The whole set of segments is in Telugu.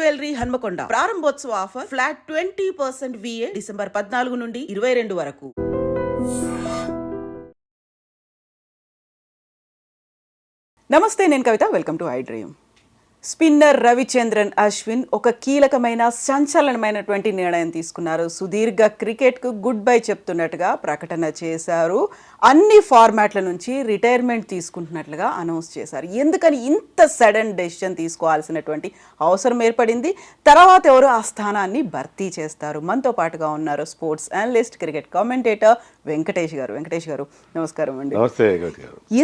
జ్యువెలరీ హన్మకొండ. ప్రారంభోత్సవ offer flat twenty percent V A December పద్నాలుగు నుండి ఇరవై రెండు వరకు. నమస్తే నేను Kavitha. Welcome to I dream. Spinner Ravichandran Ashwin ఒక కీలకమైన సంచలనమైనటువంటి నిర్ణయం తీసుకున్నారు. సుదీర్ఘ క్రికెట్కు గుడ్ బై చెప్తున్నట్టుగా ప్రకటన చేశారు. అన్ని ఫార్మాట్ల నుంచి రిటైర్మెంట్ తీసుకుంటున్నట్లుగా అనౌన్స్ చేశారు. ఎందుకని ఇంత సడన్ డెసిషన్ తీసుకోవాల్సినటువంటి అవసరం ఏర్పడింది? తర్వాత ఎవరు ఆ స్థానాన్ని భర్తీ చేస్తారు? మనతో పాటుగా ఉన్నారు sports analyst cricket commentator Venkatesh garu. Venkatesh garu నమస్కారం అండి.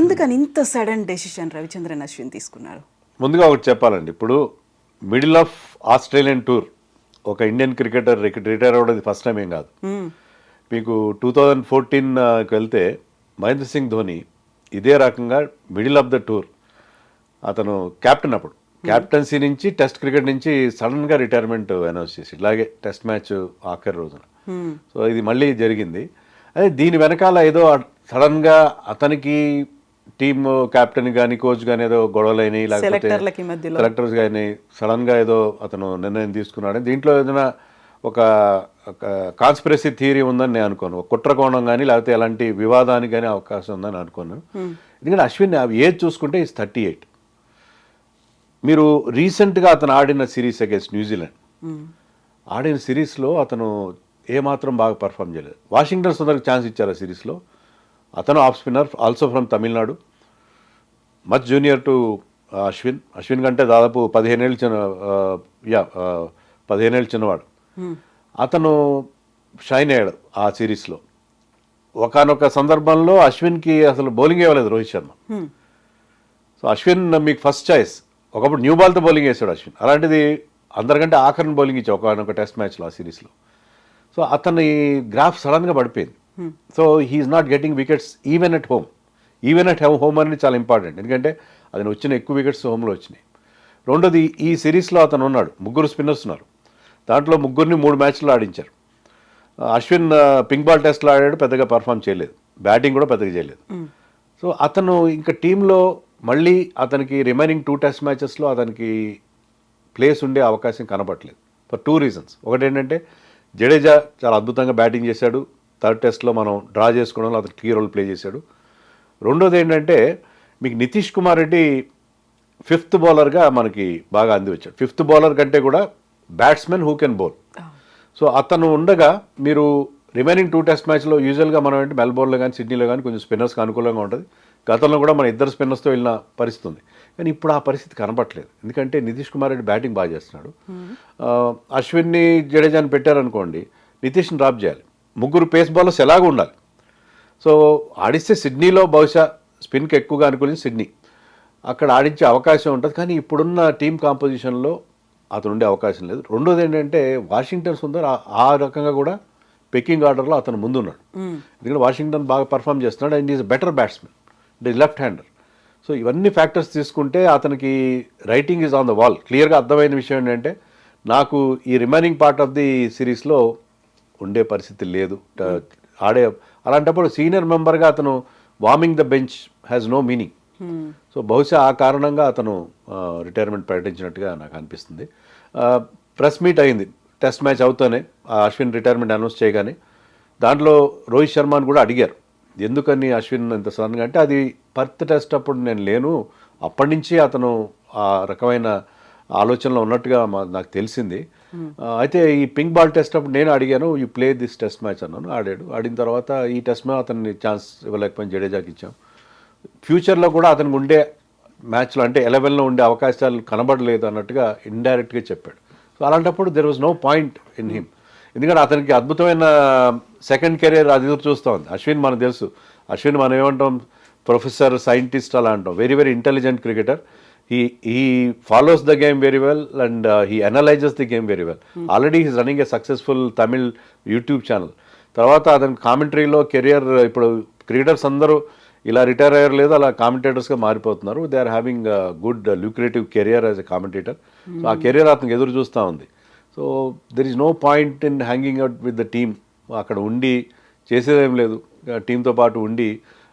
ఎందుకని ఇంత సడన్ డెసిషన్ రవిచంద్రన్ అశ్విన్ తీసుకున్నారు? ముందుగా ఒకటి చెప్పాలండి. ఇప్పుడు మిడిల్ ఆఫ్ ఆస్ట్రేలియన్ టూర్ ఒక ఇండియన్ క్రికెటర్ రిటైర్ అవ్వడం ఫస్ట్ టైం ఏం కాదు. మీకు టూ థౌజండ్ ఫోర్టీన్కి వెళ్తే మహేంద్ర సింగ్ ధోని ఇదే రకంగా మిడిల్ ఆఫ్ ద టూర్. అతను కెప్టెన్ అప్పుడు. కెప్టెన్సీ నుంచి టెస్ట్ క్రికెట్ నుంచి సడన్గా రిటైర్మెంట్ అనౌన్స్ చేసి ఇలాగే టెస్ట్ మ్యాచ్ ఆఖరి రోజున. సో ఇది మళ్ళీ జరిగింది. అదే దీని వెనకాల ఏదో సడన్గా అతనికి టీమ్ కెప్టెన్ కానీ కోచ్ కానీ ఏదో గొడవలైనవి లేకపోతే. సెలెక్టర్స్ కానీ సడన్గా ఏదో అతను నిర్ణయం తీసుకున్నాడు. దీంట్లో ఏదైనా ఒక కాన్స్పిరసీ థియరీ ఉందని నేను అనుకోను. ఒక కుట్ర కోణం కానీ లేకపోతే ఎలాంటి వివాదానికి కానీ అవకాశం ఉందని అనుకోను. ఎందుకంటే అశ్విన్ ఏజ్ చూసుకుంటే ఇస్ థర్టీ ఎయిట్ మీరు రీసెంట్గా అతను ఆడిన సిరీస్ అగేన్స్ట్ న్యూజిలాండ్ ఆడిన సిరీస్లో అతను ఏమాత్రం బాగా పర్ఫామ్ చేయలేదు. వాషింగ్టన్ సుందర్కి ఛాన్స్ ఇచ్చారు ఆ సిరీస్లో అతను off spinner also from Tamil Nadu much junior to Ashwin Ashwin కంటే దాదాపు పదిహేనేళ్ళు చిన్న యా ఆ, పదిహేనేళ్ళు చిన్నవాడు. అతను షైన్ అయ్యాడు ఆ సిరీస్లో. ఒకనొక సందర్భంలో అశ్విన్కి అసలు బౌలింగ్ ఇవ్వలేదు రోహిత్ శర్మ. సో అశ్విన్ మీకు ఫస్ట్ చాయిస్ ఒకప్పుడు న్యూ బాల్తో బౌలింగ్ వేసాడు అశ్విన్. అలాంటిది అందరికంటే ఆఖరిని బౌలింగ్ ఇచ్చావు ఒక టెస్ట్ మ్యాచ్లో ఆ సిరీస్లో. సో అతని గ్రాఫ్ సడన్గా పడిపోయింది. So he's not getting wickets even at home even at home అనేది చాలా ఇంపార్టెంట్ ఎందుకంటే అతను వచ్చిన ఎక్కువ వికెట్స్ హోమ్లో వచ్చినాయి. రెండోది ఈ సిరీస్లో అతను ఉన్నాడు. ముగ్గురు స్పిన్నర్స్ ఉన్నారు. దాంట్లో ముగ్గురిని మూడు మ్యాచ్లు ఆడించారు. అశ్విన్ పింక్ బాల్ టెస్ట్లో ఆడాడు పెద్దగా పర్ఫామ్ చేయలేదు. బ్యాటింగ్ కూడా పెద్దగా చేయలేదు. సో అతను ఇంకా టీంలో మళ్ళీ అతనికి రిమైనింగ్ టూ టెస్ట్ మ్యాచెస్లో అతనికి ప్లేస్ ఉండే అవకాశం కనబడట్లేదు ఫర్ టూ రీజన్స్ ఒకటి ఏంటంటే జడేజా చాలా అద్భుతంగా బ్యాటింగ్ చేశాడు. థర్డ్ టెస్ట్లో మనం డ్రా చేసుకోవడంలో అతను కీ రోల్ ప్లే చేశాడు. రెండోది ఏంటంటే మీకు నితీష్ కుమార్ రెడ్డి ఫిఫ్త్ బౌలర్గా మనకి బాగా అంది వచ్చాడు ఫిఫ్త్ బౌలర్ కంటే కూడా batsmen who can bowl. So అతను ఉండగా మీరు రిమైనింగ్ టూ టెస్ట్ మ్యాచ్లో యూజువల్గా మనం ఏంటి మెల్బోర్న్లో కానీ సిడ్నీలో కానీ కొంచెం స్పిన్నర్స్కి అనుకూలంగా ఉంటుంది. గతంలో కూడా మన ఇద్దరు స్పిన్నర్స్తో వెళ్ళిన పరిస్థితి ఉంది. కానీ ఇప్పుడు ఆ పరిస్థితి కనపట్లేదు ఎందుకంటే నితీష్ కుమార్ రెడ్డి బ్యాటింగ్ బాగా చేస్తున్నాడు. అశ్విన్ని జడేజాని పెట్టారనుకోండి నితీష్ని డ్రాప్ చేయాలి. ముగ్గురు పేస్ బౌలర్స్ ఎలాగో ఉండాలి. సో ఆడిస్తే సిడ్నీలో బహుశా స్పిన్కి ఎక్కువగా అనుకూలించి సిడ్నీ. అక్కడ ఆడించే అవకాశం ఉంటుంది. కానీ ఇప్పుడున్న టీం కాంపోజిషన్లో అతను ఉండే అవకాశం లేదు. రెండోది ఏంటంటే వాషింగ్టన్ సుందర్ ఆ- ఆ రకంగా కూడా పెక్కింగ్ ఆర్డర్లో అతను ముందున్నాడు. ఎందుకంటే వాషింగ్టన్ బాగా పర్ఫామ్ చేస్తున్నాడు. And is better batsmen. అంటే లెఫ్ట్ హ్యాండర్. సో ఇవన్నీ ఫ్యాక్టర్స్ తీసుకుంటే అతనికి writing is on the wall. క్లియర్గా అర్థమైన విషయం ఏంటంటే నాకు ఈ రిమైనింగ్ పార్ట్ ఆఫ్ ది సిరీస్లో ఉండే పరిస్థితి లేదు. ట- ఆడే అలాంటప్పుడు సీనియర్ మెంబర్గా అతను warming the bench has no meaning so బహుశా ఆ కారణంగా అతను రిటైర్మెంట్ ప్రకటించినట్టుగా నాకు అనిపిస్తుంది. ప్రెస్ మీట్ అయింది. టెస్ట్ మ్యాచ్ అవుతానే అశ్విన్ రిటైర్మెంట్ అనౌన్స్ చేయగానే. దాంట్లో రోహిత్ శర్మని కూడా అడిగారు. ఎందుకని అశ్విన్ ఇంత సడన్గా అంటే అది పర్త్ టెస్ట్ అప్పుడు నేను లేను. అప్పటి నుంచి అతను ఆ రకమైన ఆలోచనలో ఉన్నట్టుగా మా- నాకు తెలిసింది. అయితే ఈ పింక్ బాల్ టెస్ట్ అప్పుడు నేను అడిగాను you play this test match అన్నాను ఆడాడు. ఆడిన తర్వాత ఈ టెస్ట్ మ్యాచ్ అతన్ని ఛాన్స్ ఇవ్వలేకపోయిన జడేజాకి ఇచ్చాం. ఫ్యూచర్లో కూడా అతనికి ఉండే మ్యాచ్లో అంటే ఎలెవెన్లో ఉండే అవకాశాలు కనబడలేదు అన్నట్టుగా ఇండైరెక్ట్గా చెప్పాడు. సో అలాంటప్పుడు there was no point in him ఎందుకంటే అతనికి అద్భుతమైన సెకండ్ కెరీర్ అది ఎదురు చూస్తూ ఉంది అశ్విన్ మనకు తెలుసు. అశ్విన్ మనం ఏమంటాం ప్రొఫెసర్ సైంటిస్ట్ అలా అంటాం very very intelligent cricketer he he follows the game very well and he analyses the game very well already he's running a successful Tamil YouTube channel తర్వాత అతని కామెంటరీలో కెరియర్ ఇప్పుడు క్రికెటర్స్ అందరూ ఇలా రిటైర్ అయ్యారు లేదు అలా కామెంటేటర్స్గా మారిపోతున్నారు. They are having good lucrative career as a commentator so ఆ కెరియర్ అతనికి ఎదురు చూస్తూ ఉంది. So there is no point in hanging out with the team అక్కడ ఉండి చేసేదేం లేదు. టీంతో పాటు ఉండి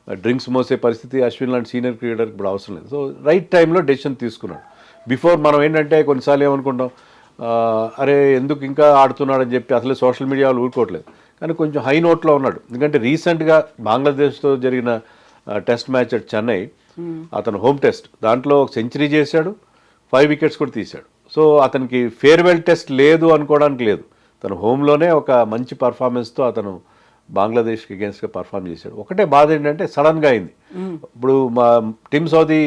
డ్రింక్స్ మోసే పరిస్థితి అశ్విన్ లాంటి సీనియర్ క్రికెటర్కి ఇప్పుడు అవసరం లేదు. సో రైట్ టైంలో డెసిషన్ తీసుకున్నాడు. బిఫోర్ మనం ఏంటంటే కొన్నిసార్లు ఏమనుకుంటాం అరే ఎందుకు ఇంకా ఆడుతున్నాడని చెప్పి అసలు సోషల్ మీడియాలో ఊరుకోవట్లేదు. కానీ కొంచెం హై నోట్లో ఉన్నాడు. ఎందుకంటే రీసెంట్గా బంగ్లాదేశ్తో జరిగిన టెస్ట్ మ్యాచ్ అట్ చెన్నై అతను హోమ్ టెస్ట్ దాంట్లో ఒక సెంచరీ చేశాడు ఫైవ్ వికెట్స్ కూడా తీశాడు. సో అతనికి ఫేర్వెల్ టెస్ట్ లేదు అనుకోవడానికి లేదు. తను హోమ్లోనే ఒక మంచి పర్ఫార్మెన్స్తో అతను బంగ్లాదేశ్కి అగేన్స్ట్గా పర్ఫామ్ చేశాడు. ఒకటే బాధ ఏంటంటే సడన్గా అయింది. ఇప్పుడు మా టిమ్ సౌదీ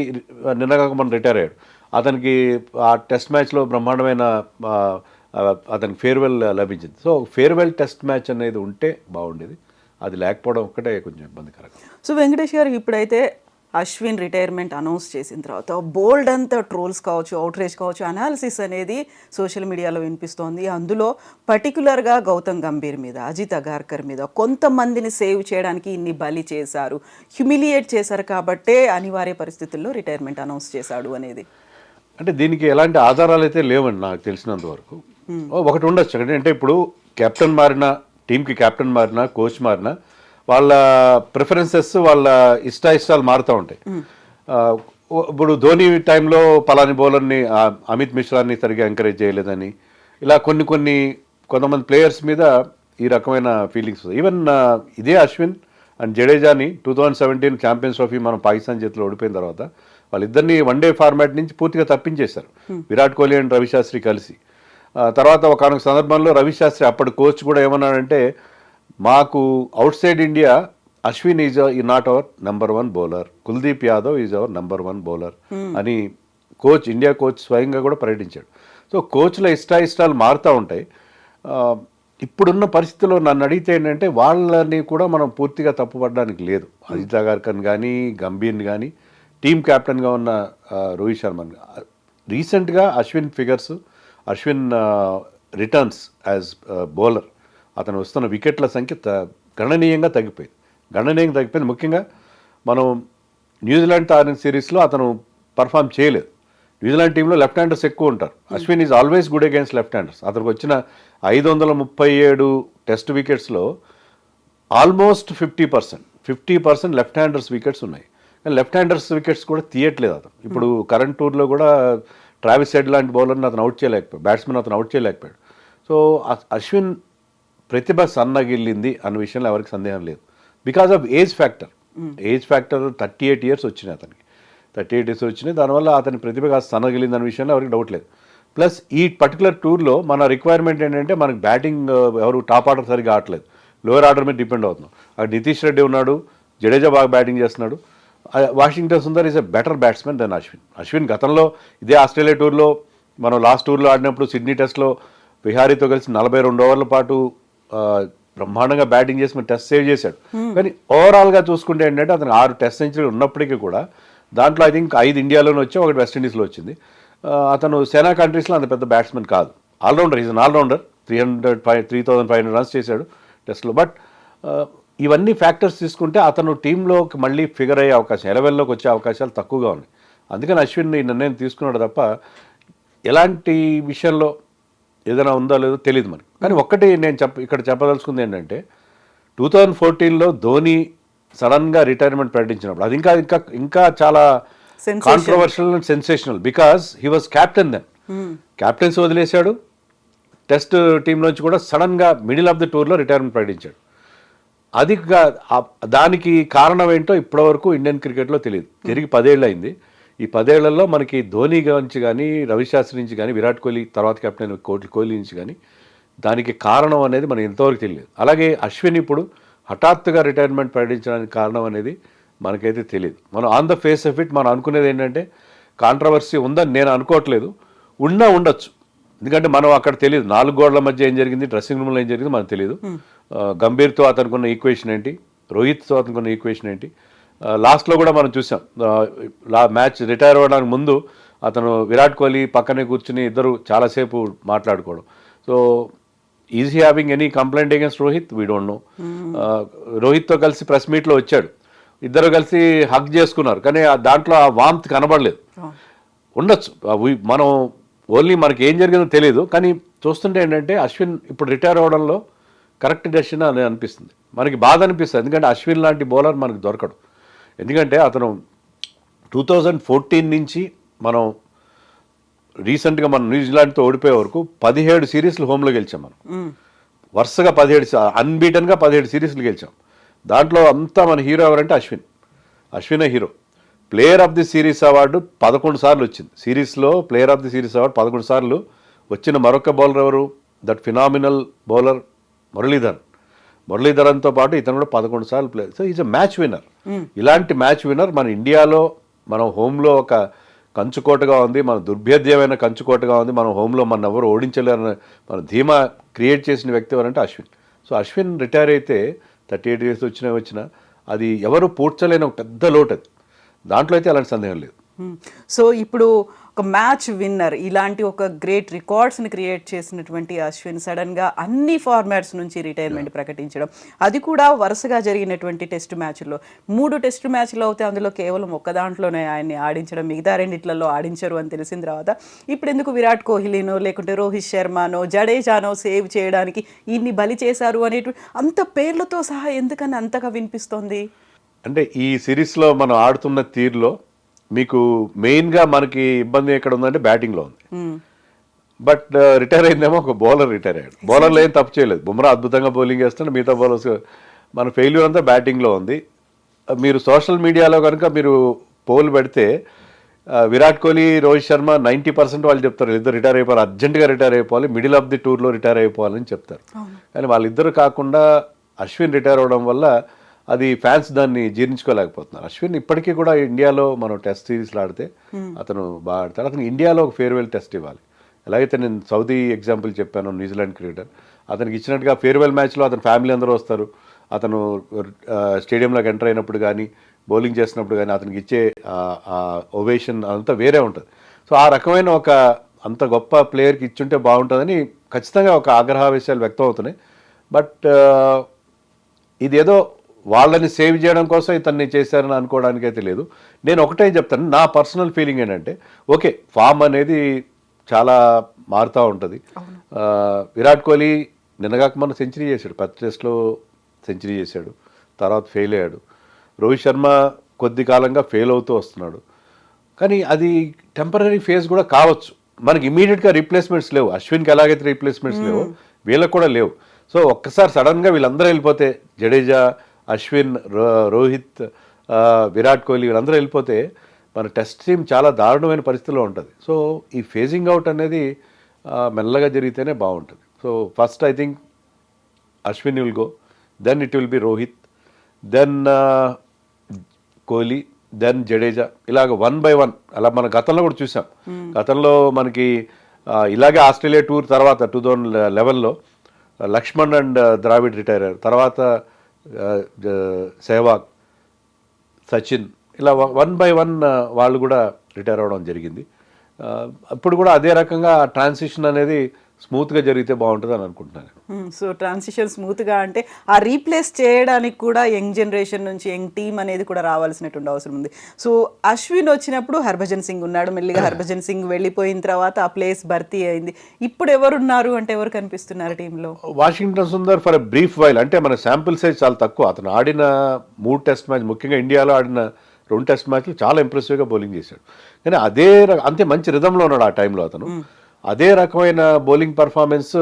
నిన్నగాక మనం రిటైర్ అయ్యాడు. అతనికి ఆ టెస్ట్ మ్యాచ్లో బ్రహ్మాండమైన అతనికి ఫేర్వెల్ లభించింది. సో ఫేర్వెల్ టెస్ట్ మ్యాచ్ అనేది ఉంటే బాగుండేది. అది లేకపోవడం ఒక్కటే కొంచెం ఇబ్బందికరంగా సో వెంకటేష్ గారు ఇప్పుడైతే అశ్విన్ రిటైర్మెంట్ అనౌన్స్ చేసిన తర్వాత బోల్డ్ అంత ట్రోల్స్ కావచ్చు అవుట్రేజ్ కావచ్చు అనాలిసిస్ అనేది సోషల్ మీడియాలో వినిపిస్తోంది. అందులో పర్టికులర్గా గౌతమ్ గంభీర్ మీద అజిత్ అగార్కర్ మీద కొంతమందిని సేవ్ చేయడానికి ఇన్ని బలి చేశారు హ్యూమిలియేట్ చేశారు కాబట్టే అనివార్య పరిస్థితుల్లో రిటైర్మెంట్ అనౌన్స్ చేశాడు అనేది. అంటే దీనికి ఎలాంటి ఆధారాలు అయితే లేవండి నాకు తెలిసినంత వరకు. ఒకటి ఉండొచ్చు. అంటే ఇప్పుడు కెప్టెన్ మారిన టీంకి కెప్టెన్ మారిన కోచ్ మారిన వాళ్ళ ప్రిఫరెన్సెస్ వాళ్ళ ఇష్ట ఇష్టాలు మారుతూ ఉంటాయి. ఇప్పుడు ధోని టైంలో పలాని బౌలర్ని అమిత్ మిశ్రాని సరిగా ఎంకరేజ్ చేయలేదని ఇలా కొన్ని కొన్ని కొంతమంది ప్లేయర్స్ మీద ఈ రకమైన ఫీలింగ్స్ ఈవెన్ ఇదే Ashwin and జడేజాని two thousand seventeen champions trophy మనం పాకిస్తాన్ చేతిలో ఓడిపోయిన తర్వాత వాళ్ళిద్దరిని వన్డే ఫార్మాట్ నుంచి పూర్తిగా తప్పించేశారు. విరాట్ కోహ్లీ అండ్ రవిశాస్త్రి కలిసి. తర్వాత ఒక సందర్భంలో రవిశాస్త్రి అప్పటి కోచ్ కూడా ఏమన్నాడంటే మాకు outside India Ashwin is not our number one bowler Kuldeep Yadav is our number one bowler అని కోచ్ ఇండియా కోచ్ స్వయంగా కూడా ప్రకటించాడు. సో కోచ్ల ఇష్టాయిష్టాలు మారుతూ ఉంటాయి. ఇప్పుడున్న పరిస్థితుల్లో నన్ను అడిగితే ఏంటంటే వాళ్ళని కూడా మనం పూర్తిగా తప్పుపడడానికి లేదు. అజిత్ అగార్కర్ కానీ గంభీర్ని కానీ టీమ్ కెప్టెన్గా ఉన్న రోహిత్ శర్మన్ రీసెంట్గా Ashwin figures Ashwin returns as bowler అతను వస్తున్న వికెట్ల సంఖ్య త- గణనీయంగా తగ్గిపోయింది. గణనీయంగా తగ్గిపోయింది. ముఖ్యంగా మనం న్యూజిలాండ్ ఆడిన సిరీస్లో అతను పర్ఫామ్ చేయలేదు. న్యూజిలాండ్ టీంలో లెఫ్ట్ హ్యాండర్స్ ఎక్కువ ఉంటారు. Ashwin is always good against left handers. అతనికి వచ్చిన ఐదు వందల ముప్పై ఏడు test వికెట్స్లో almost fifty percent fifty percent left handers wickets ఉన్నాయి. కానీ లెఫ్ట్ హ్యాండర్స్ వికెట్స్ కూడా తీయట్లేదు అతను. ఇప్పుడు కరెంట్ టూర్లో కూడా ట్రావిస్ సెడ్ లాంటి బౌలర్ని అతను అవుట్ చేయలేకపోయాడు. బ్యాట్స్మెన్ అతను అవుట్ చేయలేకపోయాడు. సో అశ్విన్ ప్రతిభ సన్నగిల్లింది అన్న విషయంలో ఎవరికి సందేహం లేదు. Because of age factor age factor thirty eight years వచ్చినాయి అతనికి. థర్టీ ఎయిట్ ఇయర్స్ వచ్చినాయి దానివల్ల అతని ప్రతిభ కాస్త సన్నగిలింది అన్న విషయంలో ఎవరికి డౌట్ లేదు. ప్లస్ ఈ పర్టికులర్ టూర్లో మన రిక్వైర్మెంట్ ఏంటంటే మనకి బ్యాటింగ్ ఎవరు టాప్ ఆర్డర్ సరిగా ఆడలేదు లోయర్ ఆర్డర్ మీద డిపెండ్ అవుతున్నాం. అక్కడ నితీష్ రెడ్డి ఉన్నాడు. జడేజా బాగా బ్యాటింగ్ చేస్తున్నాడు. Washington Sundar is a better batsmen then Ashwin Ashwin గతంలో ఇదే ఆస్ట్రేలియా టూర్లో మనం లాస్ట్ టూర్లో ఆడినప్పుడు సిడ్నీ టెస్ట్లో విహారీతో కలిసి నలభై రెండు ఓవర్ల పాటు బ్రహ్మాండంగా బ్యాటింగ్ చేసి మరి టెస్ట్ సేవ్ చేశాడు. కానీ ఓవరాల్గా చూసుకుంటే ఏంటంటే అతను ఆరు టెస్ట్ సెంచరీలు ఉన్నప్పటికీ కూడా దాంట్లో ఐ థింక్ ఐదు ఇండియాలోనే వచ్చి ఒకటి వెస్టిండీస్లో వచ్చింది. అతను సేనా కంట్రీస్లో అంత పెద్ద బ్యాట్స్మెన్ కాదు. Allrounder is allrounder. Three hundred five three thousand five hundred runs చేశాడు టెస్ట్లో. బట్ ఇవన్నీ ఫ్యాక్టర్స్ తీసుకుంటే అతను టీంలోకి మళ్ళీ ఫిగర్ అయ్యే అవకాశం ఎలవెన్లోకి వచ్చే అవకాశాలు తక్కువగా ఉన్నాయి. అందుకని అశ్విన్ ఈ నిర్ణయం తీసుకున్నాడు తప్ప ఎలాంటి విషయంలో ఏదైనా ఉందో లేదో తెలియదు మనకి. కానీ ఒక్కటి నేను చెప్ప ఇక్కడ చెప్పదలుచుకుంది ఏంటంటే టూ థౌజండ్ ఫోర్టీన్లో ధోని సడన్గా రిటైర్మెంట్ ప్రకటించినప్పుడు అది ఇంకా ఇంకా ఇంకా చాలా. Controversial and sensational because he was captain then captaincy వదిలేశాడు. టెస్ట్ టీం నుంచి కూడా సడన్గా మిడిల్ ఆఫ్ ది టూర్లో రిటైర్మెంట్ ప్రకటించాడు. అది దానికి కారణం ఏంటో ఇప్పటివరకు ఇండియన్ క్రికెట్లో తెలియదు తిరిగి పదేళ్ళు అయింది ఈ పదేళ్ళలో మనకి ధోని నుంచి కానీ రవిశాస్త్రి నుంచి కానీ విరాట్ కోహ్లీ తర్వాత కెప్టెన్ కోహ్లీ కోహ్లీ నుంచి కానీ దానికి కారణం అనేది మనకి ఎంతవరకు తెలియదు అలాగే అశ్విన్ ఇప్పుడు హఠాత్తుగా రిటైర్మెంట్ ప్రకటించడానికి కారణం అనేది మనకైతే తెలియదు. మనం on the face of it మనం అనుకునేది ఏంటంటే కాంట్రవర్సీ ఉందని నేను అనుకోవట్లేదు. ఉన్నా ఉండొచ్చు. ఎందుకంటే మనం అక్కడ తెలియదు. నాలుగు గోడల మధ్య ఏం జరిగింది డ్రెస్సింగ్ రూమ్లో ఏం జరిగింది మనకు తెలియదు. గంభీర్తో అతనుకున్న ఈక్వేషన్ ఏంటి? రోహిత్తో అతనుకున్న ఈక్వేషన్ ఏంటి? లాస్ట్లో కూడా మనం చూసాం. మ్యాచ్ రిటైర్ అవ్వడానికి ముందు అతను విరాట్ కోహ్లీ పక్కనే కూర్చుని ఇద్దరు చాలాసేపు మాట్లాడుకోవడం. So is he having any complaint against Rohit we don't know రోహిత్తో కలిసి ప్రెస్ మీట్లో వచ్చాడు. ఇద్దరు కలిసి హక్ చేసుకున్నారు. కానీ దాంట్లో ఆ వామ్త్ కనబడలేదు. ఉండొచ్చు. ఆ we- మనం ఓన్లీ మనకి ఏం జరిగిందో తెలియదు కానీ చూస్తుంటే ఏంటంటే అశ్విన్ ఇప్పుడు రిటైర్ అవ్వడంలో కరెక్ట్ డెసిషన్ అని అనిపిస్తుంది. మనకి బాధ అనిపిస్తుంది. ఎందుకంటే అశ్విన్ లాంటి బౌలర్ మనకు దొరకడు. ఎందుకంటే అతను టూ థౌజండ్ ఫోర్టీన్ నుంచి మనం రీసెంట్గా మనం న్యూజిలాండ్తో ఓడిపోయే వరకు పదిహేడు సిరీస్లు హోమ్లో గెలిచాం మనం. వరుసగా పదిహేడు అన్బీటన్గా పదిహేడు సిరీస్లు గెలిచాం. దాంట్లో అంతా మన హీరో ఎవరంటే Ashwin. అశ్వినే hero. Player of the series award పదకొండు సార్లు వచ్చింది. సిరీస్లో player of the series award పదకొండు సార్లు వచ్చిన మరొక బౌలర్ ఎవరు? దట్ ఫినామినల్ బౌలర్ మురళీధరన్ మురళీధరన్తో పాటు ఇతను కూడా పదకొండు సార్లు play so is a match winner ఇలాంటి మ్యాచ్ విన్నర్ మన ఇండియాలో మనం హోమ్లో ఒక కంచుకోటగా ఉంది మన దుర్భేద్యమైన కంచుకోటగా ఉంది మనం హోమ్లో మన ఎవరు ఓడించలేరని మన ధీమా క్రియేట్ చేసిన వ్యక్తి ఎవరంటే అశ్విన్. సో అశ్విన్ రిటైర్ అయితే థర్టీ ఎయిట్ ఇయర్స్ వచ్చినా వచ్చినా అది ఎవరు పూడ్చలేని ఒక పెద్ద లోటు అది. దాంట్లో అయితే అలాంటి సందేహం లేదు. సో ఇప్పుడు ఒక మ్యాచ్ విన్నర్ ఇలాంటి ఒక గ్రేట్ రికార్డ్స్ని క్రియేట్ చేసినటువంటి అశ్విన్ సడన్గా అన్ని ఫార్మాట్స్ నుంచి రిటైర్మెంట్ ప్రకటించడం. అది కూడా వరుసగా జరిగినటువంటి టెస్ట్ మ్యాచ్ల్లో మూడు టెస్ట్ మ్యాచ్లు అవుతే అందులో కేవలం ఒక్క దాంట్లోనే ఆయన్ని ఆడించడం మిగతా రెండిట్లలో ఆడించరు అని తెలిసిన తర్వాత ఇప్పుడు ఎందుకు విరాట్ కోహ్లీనో లేకుంటే రోహిత్ శర్మనో జడేజానో సేవ్ చేయడానికి ఇన్ని బలి చేశారు అనేటువంటి అంత పేర్లతో సహా ఎందుకని అంతగా వినిపిస్తోంది? అంటే ఈ సిరీస్లో మనం ఆడుతున్న తీరులో మీకు మెయిన్గా మనకి ఇబ్బంది ఎక్కడ ఉందంటే బ్యాటింగ్లో ఉంది. బట్ రిటైర్ అయిందేమో ఒక బౌలర్ రిటైర్ అయ్యాడు. బౌలర్లో ఏం తప్పు చేయలేదు. బుమ్రా అద్భుతంగా బౌలింగ్ చేస్తున్నాడు. మిగతా బౌలర్స్ మన ఫెయిల్యూర్ అంతా బ్యాటింగ్లో ఉంది. మీరు సోషల్ మీడియాలో కనుక మీరు పోల్ పెడితే ఆ, విరాట్ కోహ్లీ రోహిత్ శర్మ నైంటీ పర్సెంట్ వాళ్ళు చెప్తారు. ఇద్దరు రిటైర్ అయిపోవాలి. అర్జెంటుగా రిటైర్ అయిపోవాలి. మిడిల్ ఆఫ్ ది టూర్లో రిటైర్ అయిపోవాలని చెప్తారు. కానీ వాళ్ళిద్దరు కాకుండా అశ్విన్ రిటైర్ అవడం వల్ల అది ఫ్యాన్స్ దాన్ని జీర్ణించుకోలేకపోతున్నారు. అశ్విన్ ఇప్పటికీ కూడా ఇండియాలో మనం టెస్ట్ సిరీస్లో ఆడితే అతను బాగా ఆడతాడు. అతను ఇండియాలో ఒక ఫేర్వెల్ టెస్ట్ ఇవ్వాలి. ఎలాగైతే నేను సౌదీ ఎగ్జాంపుల్ చెప్పాను న్యూజిలాండ్ క్రికెటర్ అతనికి ఇచ్చినట్టుగా ఫేర్వెల్ మ్యాచ్లో అతని ఫ్యామిలీ అందరూ వస్తారు. అతను స్టేడియంలోకి ఎంటర్ అయినప్పుడు కానీ బౌలింగ్ చేసినప్పుడు కానీ అతనికి ఇచ్చే ఒవేషన్ అదంతా వేరే ఉంటుంది. సో ఆ రకమైన ఒక అంత గొప్ప ప్లేయర్కి ఇచ్చుంటే బాగుంటుందని ఖచ్చితంగా ఒక ఆగ్రహావేశాలు వ్యక్తం అవుతున్నాయి. బట్ ఇదేదో వాళ్ళని సేవ్ చేయడం కోసం ఇతన్ని చేశారని అనుకోవడానికి అయితే లేదు. నేను ఒకటే చెప్తాను నా పర్సనల్ ఫీలింగ్ ఏంటంటే ఓకే ఫామ్ అనేది చాలా మారుతూ ఉంటుంది. విరాట్ కోహ్లీ నిన్నగాక మన సెంచరీ చేశాడు పత్ టెస్ట్లో సెంచరీ చేశాడు తర్వాత ఫెయిల్ అయ్యాడు. రోహిత్ శర్మ కొద్ది కాలంగా ఫెయిల్ అవుతూ వస్తున్నాడు. కానీ అది టెంపరీ ఫేజ్ కూడా కావచ్చు. మనకి ఇమీడియట్గా రీప్లేస్మెంట్స్ లేవు. అశ్విన్కి ఎలాగైతే రీప్లేస్మెంట్స్ లేవు వీళ్ళకి కూడా లేవు. సో ఒక్కసారి సడన్గా వీళ్ళందరూ వెళ్ళిపోతే జడేజా అశ్విన్ రో- రోహిత్ విరాట్ కోహ్లీ వీళ్ళందరూ వెళ్ళిపోతే మన టెస్ట్ టీం చాలా దారుణమైన పరిస్థితిలో ఉంటుంది. సో ఈ ఫేజింగ్ అవుట్ అనేది మెల్లగా జరిగితేనే బాగుంటుంది. So first I think Ashwin will go then it will be Rohit then Kohli then Jadeja ఇలాగ వన్ బై వన్. అలా మన గతంలో కూడా చూసాం. గతంలో మనకి ఇలాగే ఆస్ట్రేలియా టూర్ తర్వాత టూ థౌజండ్ లెవెన్లో లక్ష్మణ్ అండ్ ద్రావిడ్ రిటైర్ అయ్యారు. తర్వాత సెహ్వాగ్ సచిన్ ఇలా వన్ బై వన్ వాళ్ళు కూడా రిటైర్ అవ్వడం జరిగింది. అప్పుడు కూడా అదే రకంగా ట్రాన్సిషన్ అనేది స్మూత్గా జరిగితే బాగుంటుంది అని అనుకుంటున్నాను నేను. సో ట్రాన్సిషన్ స్మూత్గా అంటే ఆ రీప్లేస్ చేయడానికి కూడా యంగ్ జనరేషన్ నుంచి యంగ్ టీమ్ అనేది కూడా రావాల్సినటువంటి అవసరం ఉంది. సో అశ్విన్ వచ్చినప్పుడు హర్భజన్ సింగ్ ఉన్నాడు మెల్లిగా హర్భజన్ సింగ్ వెళ్ళిపోయిన తర్వాత ఆ ప్లేస్ భర్తీ అయింది. ఇప్పుడు ఎవరున్నారు అంటే ఎవరు కనిపిస్తున్నారు టీంలో? Washington Sundar for brief while అంటే మన శాంపిల్ సైజ్ చాలా తక్కువ. అతను ఆడిన మూడు టెస్ట్ మ్యాచ్ ముఖ్యంగా ఇండియాలో ఆడిన రెండు టెస్ట్ మ్యాచ్లు చాలా ఇంప్రెసివ్గా బౌలింగ్ చేశాడు. కానీ అదే అంతే మంచి రిధంలో ఉన్నాడు ఆ టైంలో అతను. అదే రకమైన బౌలింగ్ పర్ఫార్మెన్స్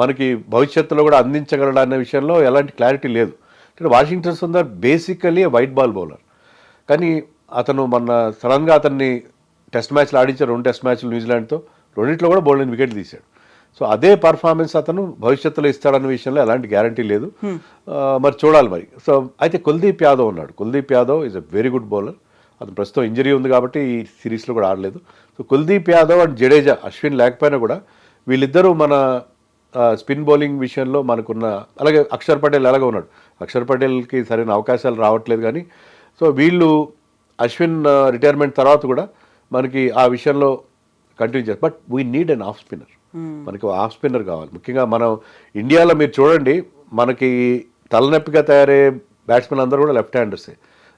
మనకి భవిష్యత్తులో కూడా అందించగలడు అనే విషయంలో ఎలాంటి క్లారిటీ లేదు. ఇక్కడ Washington Sundar basically white ball bowler కానీ అతను మన సడన్గా అతన్ని టెస్ట్ మ్యాచ్లు ఆడించారు రెండు టెస్ట్ మ్యాచ్లు న్యూజిలాండ్తో. రెండింటిలో కూడా బౌలింగ్ వికెట్ తీశాడు. సో అదే పర్ఫార్మెన్స్ అతను భవిష్యత్తులో ఇస్తాడన్న విషయంలో ఎలాంటి గ్యారంటీ లేదు. మరి చూడాలి మరి. సో అయితే కుల్దీప్ యాదవ్ ఉన్నాడు. Kuldeep Yadav is a very good bowler అతను ప్రస్తుతం ఇంజరీ ఉంది కాబట్టి ఈ సిరీస్లో కూడా ఆడలేదు. సో కుల్దీప్ యాదవ్ అండ్ జడేజా అశ్విన్ లేకపోయినా కూడా వీళ్ళిద్దరూ మన స్పిన్ బౌలింగ్ విషయంలో మనకున్న అలాగే అక్షర్ పటేల్ ఎలాగో ఉన్నాడు. అక్షర్ పటేల్కి సరైన అవకాశాలు రావట్లేదు కానీ సో వీళ్ళు అశ్విన్ రిటైర్మెంట్ తర్వాత కూడా మనకి ఆ విషయంలో కంటిన్యూ చేస్తారు. But we need an off spinner. మనకి ఆఫ్ స్పిన్నర్ కావాలి. ముఖ్యంగా మనం ఇండియాలో మీరు చూడండి మనకి తలనొప్పిగా తయారయ్యే బ్యాట్స్మెన్ అందరూ కూడా లెఫ్ట్ హ్యాండర్సే.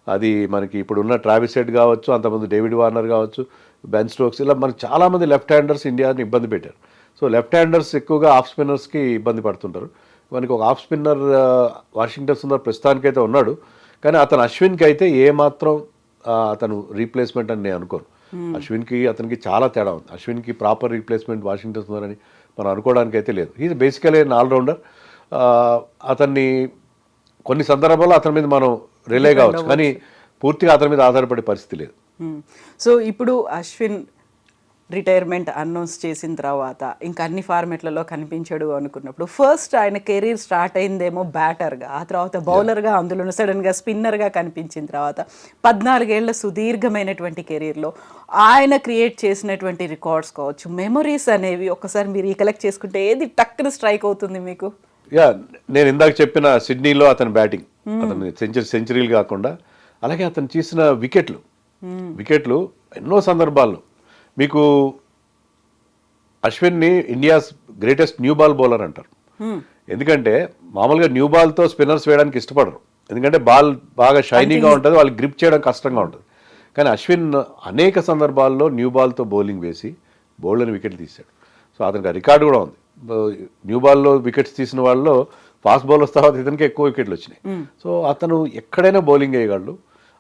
అది మనకి ఇప్పుడున్న ట్రావిస్ హెడ్ కావచ్చు అంతమంది డేవిడ్ వార్నర్ కావచ్చు బెన్ స్టోక్స్ ఇలా మనకి చాలామంది లెఫ్ట్ హ్యాండర్స్ ఇండియాని ఇబ్బంది పెట్టారు. సో లెఫ్ట్ హ్యాండర్స్ ఎక్కువగా ఆఫ్ స్పిన్నర్స్కి ఇబ్బంది పడుతుంటారు. మనకి ఒక ఆఫ్ స్పిన్నర్ వాషింగ్టన్ సుందర్ ప్రస్తుతానికైతే ఉన్నాడు. కానీ అతను అశ్విన్కి అయితే ఏమాత్రం అతను రీప్లేస్మెంట్ అని నేను అనుకోను. అశ్విన్కి అతనికి చాలా తేడా ఉంది. అశ్విన్కి ప్రాపర్ రీప్లేస్మెంట్ వాషింగ్టన్ సుందర్ అని మనం అనుకోవడానికి అయితే లేదు ఈజ్ బేసికలీ ఆల్రౌండర్ అతన్ని కొన్ని సందర్భాల్లో అతని మీద మనం రిలే కావచ్చు. కానీ పూర్తిగా అతని మీద ఆధారపడే పరిస్థితి లేదు. సో ఇప్పుడు అశ్విన్ రిటైర్మెంట్ అనౌన్స్ చేసిన తర్వాత ఇంకా అన్ని ఫార్మెట్లలో కనిపించడు అనుకున్నప్పుడు ఫస్ట్ ఆయన కెరీర్ స్టార్ట్ అయిందేమో బ్యాటర్గా ఆ తర్వాత బౌలర్గా అందులో సడన్గా స్పిన్నర్గా కనిపించిన తర్వాత పద్నాలుగేళ్ళ సుదీర్ఘమైనటువంటి కెరీర్లో ఆయన క్రియేట్ చేసినటువంటి రికార్డ్స్ కావచ్చు మెమరీస్ అనేవి ఒకసారి మీరు రీకలెక్ట్ చేసుకుంటే ఏది టక్కున స్ట్రైక్ అవుతుంది మీకు? యా నేను ఇందాక చెప్పిన సిడ్నీలో అతని బ్యాటింగ్. అతని సెంచరీ సెంచరీలు కాకుండా అలాగే అతను చేసిన వికెట్లు. వికెట్లు ఎన్నో సందర్భాల్లో. మీకు అశ్విన్ని India's greatest new ball bowler అంటారు. ఎందుకంటే మామూలుగా న్యూ బాల్తో స్పిన్నర్స్ వేయడానికి ఇష్టపడరు. ఎందుకంటే బాల్ బాగా షైనీగా ఉంటుంది వాళ్ళకి గ్రిప్ చేయడం కష్టంగా ఉంటుంది. కానీ అశ్విన్ అనేక సందర్భాల్లో న్యూ బాల్తో బౌలింగ్ వేసి బౌలర్ని వికెట్ తీశాడు. సో అతనికి రికార్డు కూడా ఉంది. న్యూ బాల్లో వికెట్స్ తీసిన వాళ్ళలో ఫాస్ట్ బౌలర్స్ తర్వాత ఇతనికి ఎక్కువ వికెట్లు వచ్చినాయి. సో అతను ఎక్కడైనా బౌలింగ్ వేయగలడు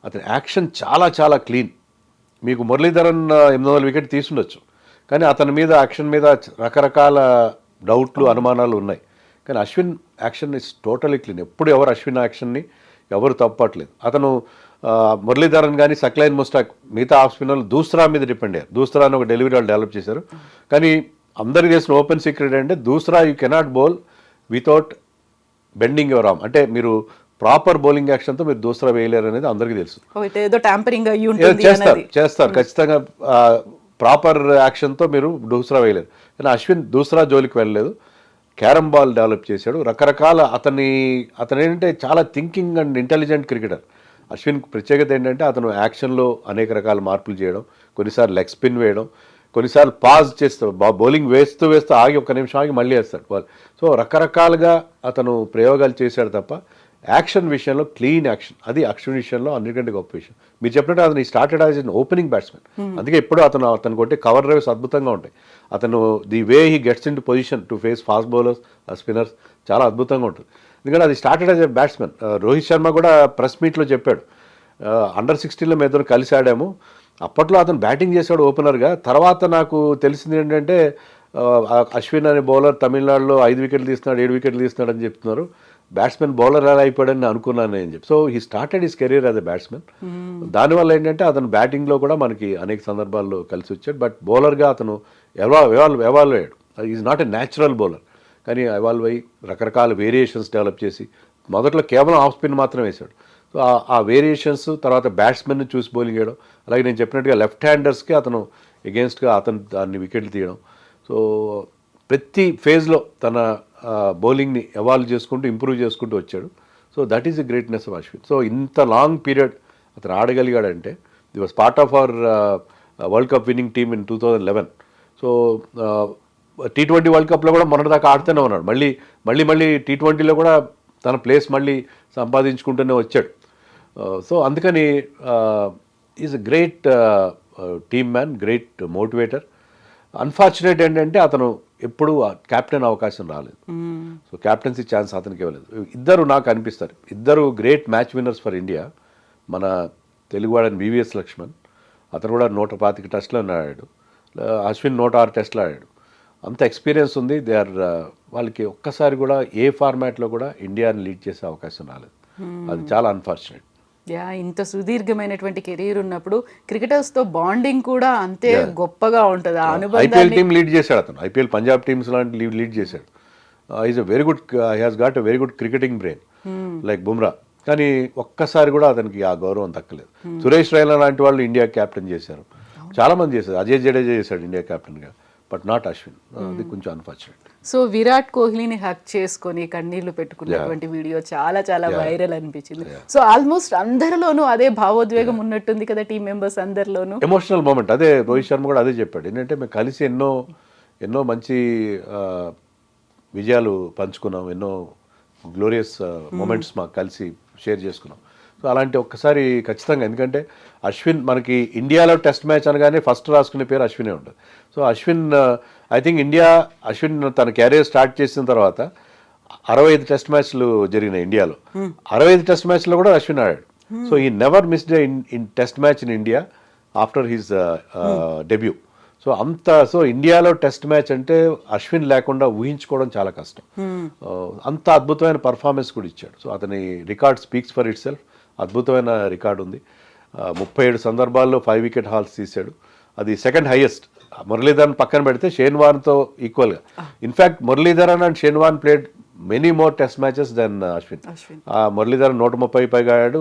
అతని యాక్షన్ చాలా చాలా క్లీన్. మీకు మురళీధరన్ ఎనిమిది వందల వికెట్ తీసుండొచ్చు. కానీ అతని మీద యాక్షన్ మీద రకరకాల డౌట్లు అనుమానాలు ఉన్నాయి. కానీ Ashwin action is totally clean. ఎప్పుడు ఎవరు అశ్విన్ యాక్షన్ని ఎవరు తప్పట్లేదు. అతను మురళీధరన్ కానీ సక్లైన్ ముస్టాక్ మిగతా ఆఫ్ స్పిన్నర్లు దూసరా మీద డిపెండ్ అయ్యారు. దూసరా అని ఒక డెలివరీ వాళ్ళు డెవలప్ చేశారు. కానీ అందరికీ తెలిసిన ఓపెన్ సీక్రెట్ అంటే doosra you cannot bowl without bending your arm అంటే మీరు ప్రాపర్ బౌలింగ్ యాక్షన్తో మీరు దూసరా వేయలేరు అనేది అందరికీ తెలుసు. ఏదో ట్యాంపరింగ్ చేస్తారు చేస్తారు. ఖచ్చితంగా ప్రాపర్ యాక్షన్తో మీరు దూసరా వేయలేరు. కానీ అశ్విన్ దూసరా జోలికి వెళ్ళలేదు. క్యారమ్ బాల్ డెవలప్ చేశాడు. రకరకాల అతని అతను ఏంటంటే చాలా thinking and intelligent cricketer. Ashwin ప్రత్యేకత ఏంటంటే అతను యాక్షన్లో అనేక రకాల మార్పులు చేయడం కొన్నిసార్లు లెగ్ స్పిన్ వేయడం కొన్నిసార్లు పాజ్ చేస్తూ బౌలింగ్ వేస్తూ వేస్తూ ఆగి ఒక నిమిషం ఆగి మళ్ళీ వేస్తాడు బాల్. సో రకరకాలుగా అతను ప్రయోగాలు చేశాడు తప్ప యాక్షన్ విషయంలో క్లీన్ యాక్షన్. అది అక్షన్ విషయంలో అన్నిటికంటే గొప్ప విషయం. మీరు చెప్పినట్టు అతను started as an opening batsmen అందుకే ఎప్పుడు అతను అతను కొట్టే కవర్ డ్రైవ్స్ అద్భుతంగా ఉంటాయి. అతను the way he gets into position to face fast bowlers spinners చాలా అద్భుతంగా ఉంటుంది. ఎందుకంటే అది started as a batsmen Rohit Sharma కూడా ప్రెస్ మీట్లో చెప్పాడు. అండర్ సిక్స్టీన్లో మేము ఇద్దరు కలిసి ఆడాము. అప్పట్లో అతను బ్యాటింగ్ చేశాడు ఓపెనర్గా. తర్వాత నాకు తెలిసింది ఏంటంటే అశ్విన్ అనే బౌలర్ తమిళనాడులో ఐదు వికెట్లు తీస్తున్నాడు ఏడు వికెట్లు తీస్తున్నాడు అని చెప్తున్నారు. బ్యాట్స్మెన్ బౌలర్ ఎలా అయిపోయాడని నేను అనుకున్నాను అని చెప్పి. So he started his career as a batsmen దానివల్ల ఏంటంటే అతను బ్యాటింగ్లో కూడా మనకి అనేక సందర్భాల్లో కలిసి వచ్చాడు. బట్ బౌలర్గా అతను ఎవా ఎవాల్వ్ ఎవాల్వ్ అయ్యాడు. Is not a natural bowler కానీ ఎవాల్వ్ అయ్యి రకరకాల వేరియేషన్స్ డెవలప్ చేసి మొదట్లో కేవలం ఆఫ్ స్పిన్ మాత్రమే వేశాడు. ఆ- వేరియేషన్స్ తర్వాత బ్యాట్స్మెన్ చూసి బౌలింగ్ వేయడం అలాగే నేను చెప్పినట్టుగా లెఫ్ట్ హ్యాండర్స్కి అతను ఎగెన్స్ట్గా అతను దాన్ని వికెట్లు తీయడం. సో ప్రతి ఫేజ్లో తన బౌలింగ్ని ఎవాల్వ్ చేసుకుంటూ ఇంప్రూవ్ చేసుకుంటూ వచ్చాడు. So that is the greatness of Ashwin so ఇంత లాంగ్ పీరియడ్ అతను ఆడగలిగాడంటే the was part of our world cup winning team in two thousand eleven so T twenty world కప్లో కూడా మొన్నటిదాకా ఆడుతూనే ఉన్నాడు. మళ్ళీ మళ్ళీ మళ్ళీ టీ ట్వంటీలో కూడా తన ప్లేస్ మళ్ళీ సంపాదించుకుంటూనే వచ్చాడు. సో అందుకని is a great team man great motivator unfortunate ఏంటంటే అతను ఎప్పుడూ క్యాప్టెన్ అవకాశం రాలేదు. సో క్యాప్టెన్సీ ఛాన్స్ అతనికి ఇవ్వలేదు. ఇద్దరు నాకు అనిపిస్తారు. ఇద్దరు great match winners for India మన తెలుగువాడని వివిఎస్ లక్ష్మణ్ అతను కూడా నూట పాతిక టెస్ట్లో ఆడాడు. అశ్విన్ నూట ఆరు టెస్ట్లో ఆడాడు. అంత ఎక్స్పీరియన్స్ ఉంది. దే ఆర్ వాళ్ళకి ఒక్కసారి కూడా ఏ ఫార్మాట్లో కూడా ఇండియాని లీడ్ చేసే అవకాశం రాలేదు. అది చాలా అన్ఫార్చునేట్ యా ఇంత సుదీర్ఘమైనటువంటి కెరీర్ ఉన్నప్పుడు క్రికెటర్స్తో బాండింగ్ కూడా అంతే గొప్పగా ఉంటుంది. ఆ ఐపీఎల్ టీం లీడ్ చేశాడు అతను. ఐపీఎల్ పంజాబ్ టీమ్స్ లాంటి లీడ్ లీడ్ చేశాడు. Is a very good has got a very good cricketing brain like Bumrah కానీ ఒక్కసారి కూడా అతనికి ఆ గౌరవం దక్కలేదు. సురేష్ రైనా లాంటి వాళ్ళు ఇండియా క్యాప్టెన్ చేశారు. చాలా మంది చేశారు. అజయ్ జడేజా చేశాడు ఇండియా కెప్టెన్గా బట్ నాట్ అశ్విన్ అది కొంచెం అన్ఫార్చునేట్ సో విరాట్ కోహ్లీని హక్ చేసుకొని కన్నీళ్ళు పెట్టుకున్నటువంటి వీడియో చాలా చాలా వైరల్ అనిపించింది. సో ఆల్మోస్ట్ అందరిలోనూ అదే భావోద్వేగం ఉన్నట్టుంది కదా టీం మెంబర్స్ అందరిలోనూ. ఎమోషనల్ మూమెంట్ అదే రోహిత్ శర్మ కూడా అదే చెప్పాడు. ఏంటంటే మేము కలిసి ఎన్నో ఎన్నో మంచి విజయాలు పంచుకున్నాం. ఎన్నో గ్లోరియస్ మూమెంట్స్ మాకు కలిసి షేర్ చేసుకున్నాం. సో అలాంటి ఒక్కసారి ఖచ్చితంగా. ఎందుకంటే అశ్విన్ మనకి ఇండియాలో టెస్ట్ మ్యాచ్ అనగానే ఫస్ట్ రాసుకునే పేరు అశ్వినే ఉంటుంది. So Ashwin I think India Ashwin తన క్యారియర్ స్టార్ట్ చేసిన తర్వాత అరవై ఐదు టెస్ట్ మ్యాచ్లు జరిగినాయి ఇండియాలో. అరవై ఐదు టెస్ట్ మ్యాచ్లో కూడా అశ్విన్ ఆడాడు. So he never missed in in test match in India after his debut so అంత సో ఇండియాలో టెస్ట్ మ్యాచ్ అంటే అశ్విన్ లేకుండా ఊహించుకోవడం చాలా కష్టం. Uh, అంత అద్భుతమైన పర్ఫార్మెన్స్ కూడా ఇచ్చాడు. సో అతని record speaks for itself అద్భుతమైన రికార్డ్ ఉంది. Uh, ముప్పై ఏడు సందర్భాల్లో ఫైవ్ వికెట్ హాల్స్ తీశాడు. అది సెకండ్ హైయెస్ట్ మురళీధరన్ పక్కన పెడితే షేన్ వార్న్తో ఈక్వల్గా in fact Muralidharan and Shane Warne played many more test matches then Ashwin Muralidharan నూట ముప్పై పైగా ఆడాడు.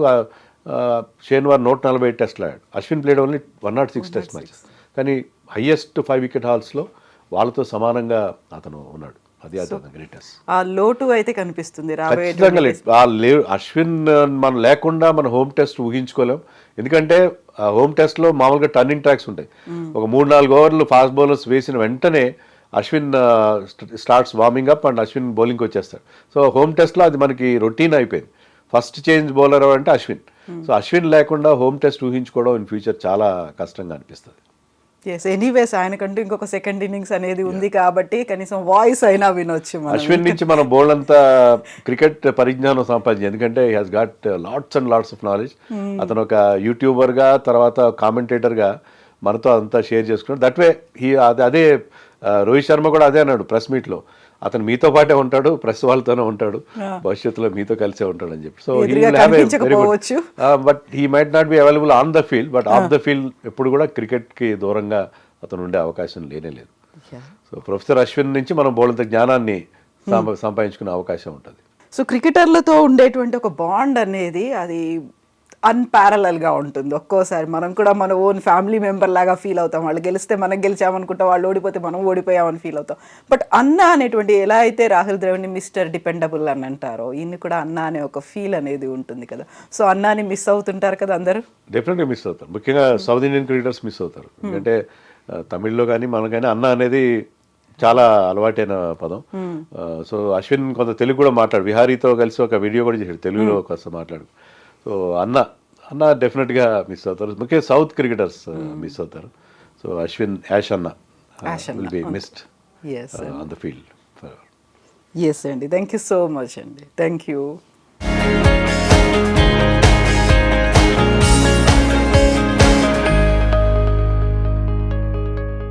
షేన్ వార్ నూట నలభై టెస్ట్లు ఆడాడు. Ashwin played only one not six test matches కానీ హయ్యెస్ట్ ఫైవ్ వికెట్ హాల్స్లో వాళ్ళతో సమానంగా అతను ఉన్నాడు. అది గ్రేటెస్ట్ ఆ లోటు అయితే కనిపిస్తుంది ఖచ్చితంగా అశ్విన్ మనం లేకుండా మన హోమ్ టెస్ట్ ఊహించుకోలేం. ఎందుకంటే ఆ హోమ్ టెస్ట్లో మామూలుగా టర్నింగ్ ట్రాక్స్ ఉంటాయి. ఒక మూడు నాలుగు ఓవర్లు ఫాస్ట్ బౌలర్స్ వేసిన వెంటనే Ashwin starts warming up and Ashwin బౌలింగ్కి వచ్చేస్తాడు సో హోమ్ టెస్ట్లో అది మనకి రొటీన్ అయిపోయింది. ఫస్ట్ చేంజ్ బౌలర్ అంటే అశ్విన్. సో అశ్విన్ లేకుండా హోమ్ టెస్ట్ ఊహించుకోవడం ఇన్ ఫ్యూచర్ చాలా కష్టంగా అనిపిస్తుంది. ఎస్ ఎనీవేస్ ఆయనకంటూ ఇంకొక సెకండ్ ఇన్నింగ్స్ అనేది ఉంది కాబట్టి కనీసం వాయిస్ అయినా వినొచ్చు అశ్విన్ నుంచి మనం బోల్డ్ అంతా క్రికెట్ పరిజ్ఞానం సంపాదించి. ఎందుకంటే he has got lots and lots of knowledge అతను ఒక యూట్యూబర్గా తర్వాత కామెంటేటర్గా మనతో అంతా షేర్ చేసుకున్నాడు. దట్ వే హీ అదే ఆ, రోహిత్ శర్మ కూడా అదే అన్నాడు ప్రెస్ మీట్లో. అతను మీతో పాటే ఉంటాడు ప్రెస్ వాళ్ళతోనే ఉంటాడు భవిష్యత్తులో మీతో కలిసే ఉంటాడు అని చెప్పి so. But he might not be available on the field but off the field ఎప్పుడు కూడా క్రికెట్కి దూరంగా అతను ఉండే అవకాశం లేనే లేదు. సో ప్రొఫెసర్ అశ్విన్ నుంచి మనం బోలంత జ్ఞానాన్ని సంపా- సంపాదించుకునే అవకాశం ఉంటుంది. సో క్రికెటర్లతో ఉండేటువంటి ఒక బాండ్ అనేది అది unparallel గా ఉంటుంది. ఒక్కోసారి మనం కూడా మన ఓన్ ఫ్యామిలీ మెంబర్ లాగా ఫీల్ అవుతాం. వాళ్ళు గెలిస్తే మనం గెలిచామనుకుంటాం వాళ్ళు ఓడిపోతే మనం ఓడిపోయామని ఫీల్ అవుతాం. బట్ అన్న అనేటువంటి ఎలా అయితే రాహుల్ ద్రవిడ్ని మిస్టర్ డిపెండబుల్ అని అంటారో ఈయన కూడా అన్న అనే ఒక ఫీల్ అనేది ఉంటుంది కదా. సో అన్నాని మిస్ అవుతుంటారు కదా అందరూ? డెఫినెట్గా మిస్ అవుతారు. ముఖ్యంగా సౌత్ ఇండియన్ క్రికెటర్స్ మిస్ అవుతారు. ఎందుకంటే ఆ, తమిళ్ళో కానీ మన కానీ అన్న అనేది చాలా అలవాటైన పదం. ఆ, సో అశ్విన్ కొంత తెలుగు కూడా మాట్లాడు విహారీతో కలిసి ఒక వీడియో కూడా చేశాడు. తెలుగులో కాస్త మాట్లాడు సో అన్న అన్న డెఫినెట్గా మిస్ అవుతారు ముఖ్య సౌత్ క్రికెటర్స్ uh, మిస్ అవుతారు సో అశ్విన్ యాష్ అన్న will be missed on the field yes అండి. థ్యాంక్ యూ సో మచ్ అండి. Thank you